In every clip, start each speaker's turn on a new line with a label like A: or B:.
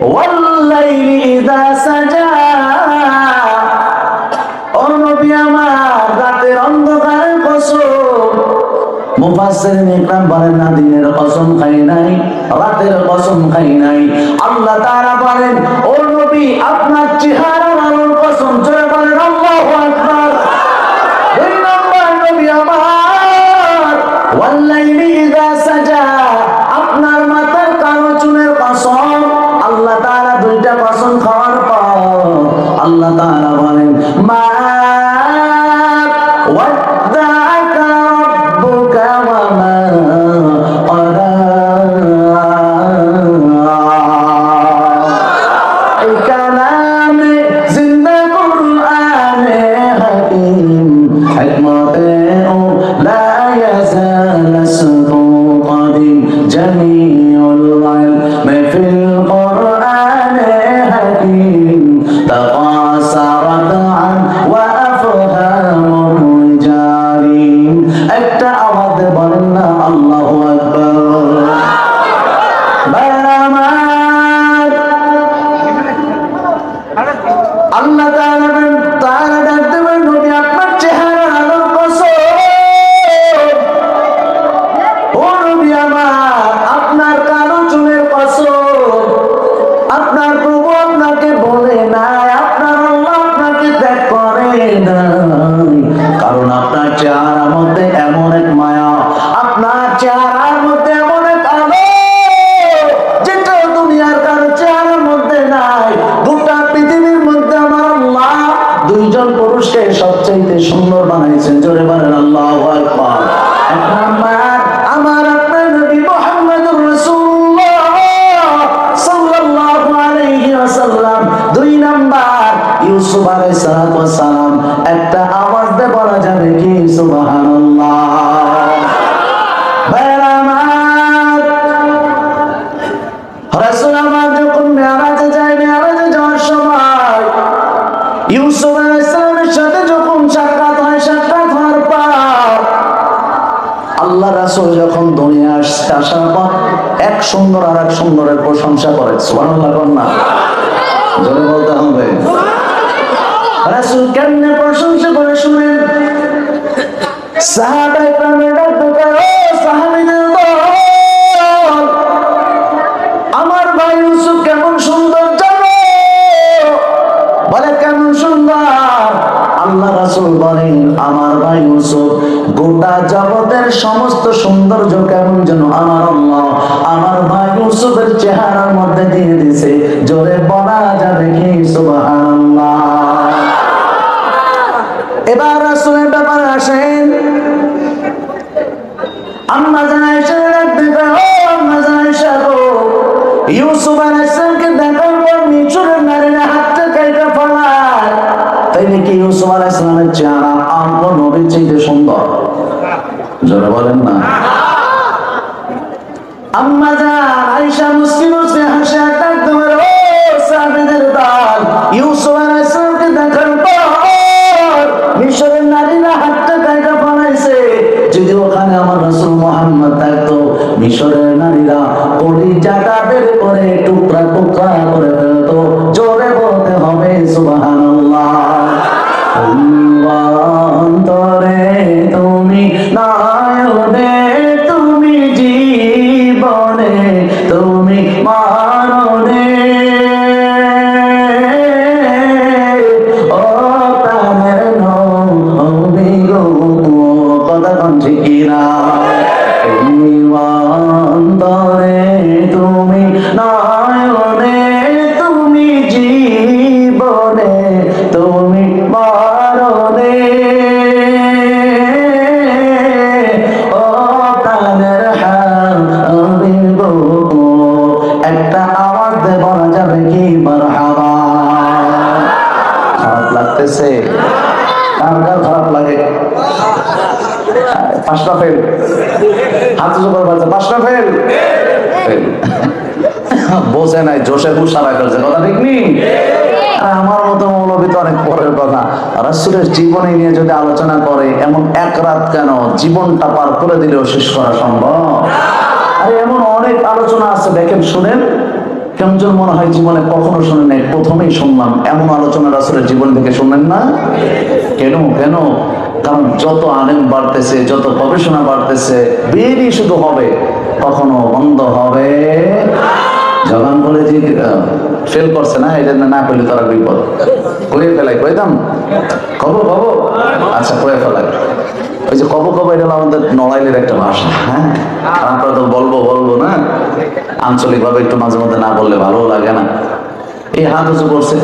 A: والليل إذا سجى অনবী আমার রাতের অন্ধকারের কসম। মুফাসসিরিন ইকরাম বলেন না দিনের কসম খাই নাই, রাতের কসম খাই নাই। আল্লাহ তাআলা বলেন, ও নবী, আপনার চেহারা আল্লাহ রাসুল যখন দুনিয়া আসছে আসার পর এক সুন্দর আর এক সুন্দরের প্রশংসা করে সুবাহ না? জোরে বলতে হবে। রাসুল কেমনে প্রশংসা করে শুনেন? সাহাবাই সমস্ত সৌন্দর্য কেমন যেন আমার আল্লাহ, আমার ভাই ইউসুফের চেহারার মধ্যে দিয়ে দিছে জোরে বলা যাবে কি? সুবহানাল্লাহ। এবার রাসূলের ব্যাপারে আসে। মিশরের নারীরা কলিজাটা বের করে টুকরা টুকরা করে একটা আওয়াজ দিয়ে বলা যাবে কি, মারহাবা। খারাপ লাগতেছে। কার কার খারাপ লাগে? পাঁচটা ফেল। হাত পাঁচটা ফেল। নাই, জোশে গুসারা করছে, কথা ঠিক নেই? আমার মতো মৌলবী তো অনেক পরের কথা। রাসুলের জীবনে নিয়ে যদি আলোচনা করে, এমন এক রাত কেন জীবনটা পার করে দিলেও শেষ করা সম্ভব? আর এমন অনেক আলোচনা আছে, দেখেন, শুনেন, কেমন মনে হয় জীবনে কখনো শুনেন নাই, প্রথমেই শুনলাম, এমন আলোচনা আসলে জীবন থেকে শুনেন না? কেন কেন? কারণ যত আলেম বাড়তেছে, যত গবেষণা বাড়তেছে বেরি শুধু হবে, কখনো বন্ধ হবে। যখন বলে যে ফেল করছে না? এটা না করলে তারা বিপদ। কয়ে ফেলাই কইতাম কব কব? আচ্ছা কয়ে ফেলাই। ওই যে কব কব, এটা আমাদের নড়াইলের একটা ভাষা হ্যাঁ? আপনারা তো বলব বলব না। আঞ্চলিক ভাবে একটু মাঝে মধ্যে না বললে ভালো লাগে না। এই হাত উঁচু করছে,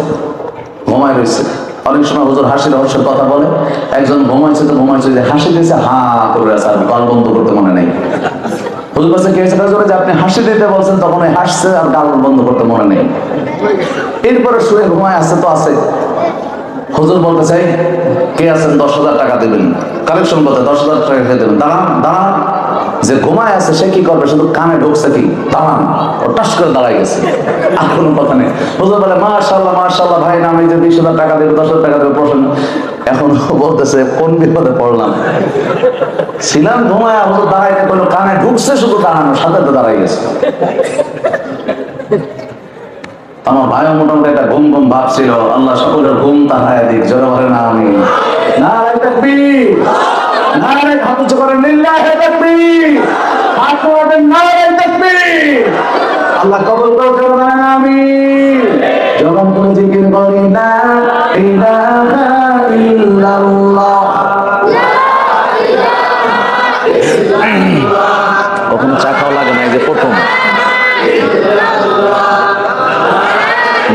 A: ঘুমায় রয়েছে। অনেক সময় হুজুর হাসি রহস্যের কথা বলে, একজন ঘুমাইছে তো ঘুমাইছে, যে হাসি দিয়েছে, হা করে আছে, আর গাল বন্ধ করতে মনে নেই। হুজুর কাছে কে হয়েছে যে আপনি হাসি দিতে বলছেন, তখন হাসছে আর গাল বন্ধ করতে মনে নেই। এরপরে শুয়ে ঘুমায় আছে তো আছে। হুজুর বলতে চাই কে আছেন? দশ হাজার টাকা দেবেন। কালেকশন বলতে দশ হাজার টাকা দেবেন। দাঁড়ান দাঁড়ান। যে ঘুমায় আছে, সে কি করবে? শুধু কানে ঢুকছে কি? দাঁড়ান টাস করে দাঁড়ায় গেছে। আর কোনো কথা নেই। হুজুর বলে মাশাল্লাহ মাশাল্লাহ ভাই, না, আমি যে বিশ হাজার টাকা দেবো, দশ হাজার টাকা দেবো, প্রশ্ন এখন বলতেছে, কোন বিপদে পড়লাম? ছিলাম, ঘুমায় হুজুর দাঁড়াইতে করল কানে ঢুকছে শুধু দাঁড়ানো সাথে তো দাঁড়াই গেছে। আমার ভাইও মোটামুটি একটা ঘুম ঘুম ভাব ছিল আল্লাহ, সকলের ঘুম তাহায় দিক, জোরে না আমি নারায় তাকবীর। নারায় হাত উঁচু লিল্লাহে তাকবীর! হাত নারায় তাকবীর! আল্লাহ কবুল করুন জোরে বলে না আমি জবান করে জিকির করি না ইলাহা ইল্লাল্লাহ। ওখানে চা খাওয়া লাগে না, এই যে প্রথম।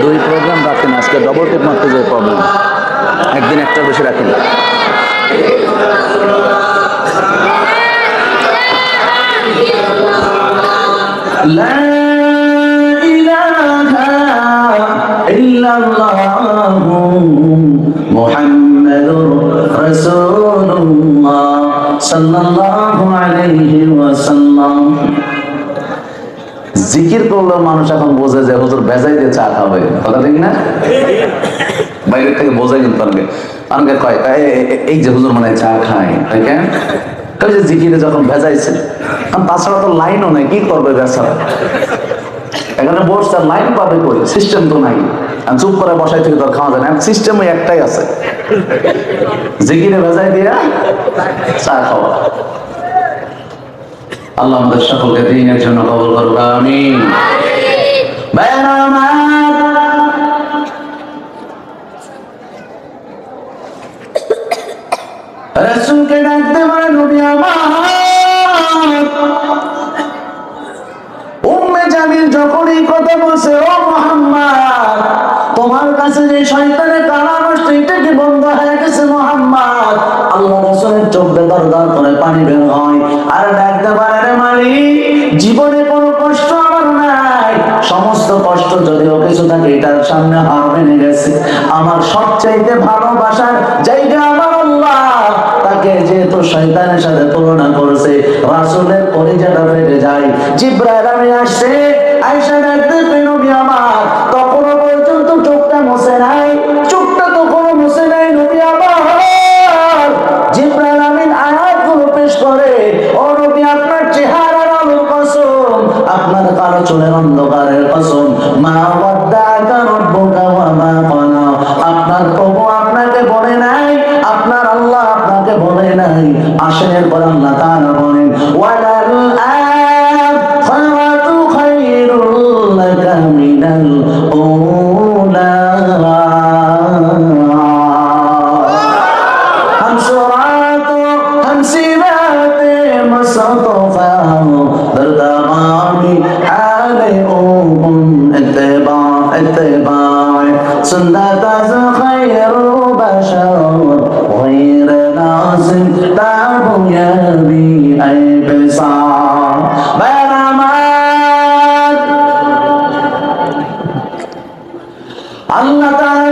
A: দুই প্রোগ্রাম রাখেন, আজকে ডবল টেপ মারতে যে প্রবলেম একদিন একটা বেশি রাখেন। জিকির করলেও মানুষ এখন বোঝে যে হুজুর বেজাই দিয়ে চা খাবে। কথা ঠিক না? বাইরে থেকে বোঝাই কিন্তু অনেকে অনেকে কয় এই যে হুজুর মানে চা খায়, তাই কেন? জিকিরে যখন ভেজাইছে তাছাড়া তো লাইনও নাই, কি করবে বেচারা? এখানে বসছে, লাইন পাবে কই? সিস্টেম তো নাই। চুপ করে বসাই থেকে তো খাওয়া যায় না। সিস্টেমই একটাই আছে। জিকিরে বাজায় দিয়া চা খাওয়া। আল্লাহ আমাদের সকলকে দিনের জন্য কবল করবা আমি রসুলকে চোখ দিয়ে দর দর করে পানি বের হয়। আর ডাকতে পারে রে মালিক, জীবনে কোনো কষ্ট আমার নাই। সমস্ত কষ্ট যদিও কিছু থাকে, এটার সামনে হার মেনে গেছে। আমার সবচাইতে ভালোবাসার জায়গা আমার তাকে যেহেতু শয়তানের সাথে তুলনা করছে, রাসূলের ফেটে যায়। আসছে, আয়েশা ডাকতে আমার। মাসের পর আল্লাহ তাআলা বলেন ওয়ালাল আখিরাতু খায়রুল লাকা মিনাল উলা হাম সুরাতু হাম সিবাতে মাসাতফা দরদামানি আলে উম اتباع اتباع سنة خير بشر Yeah.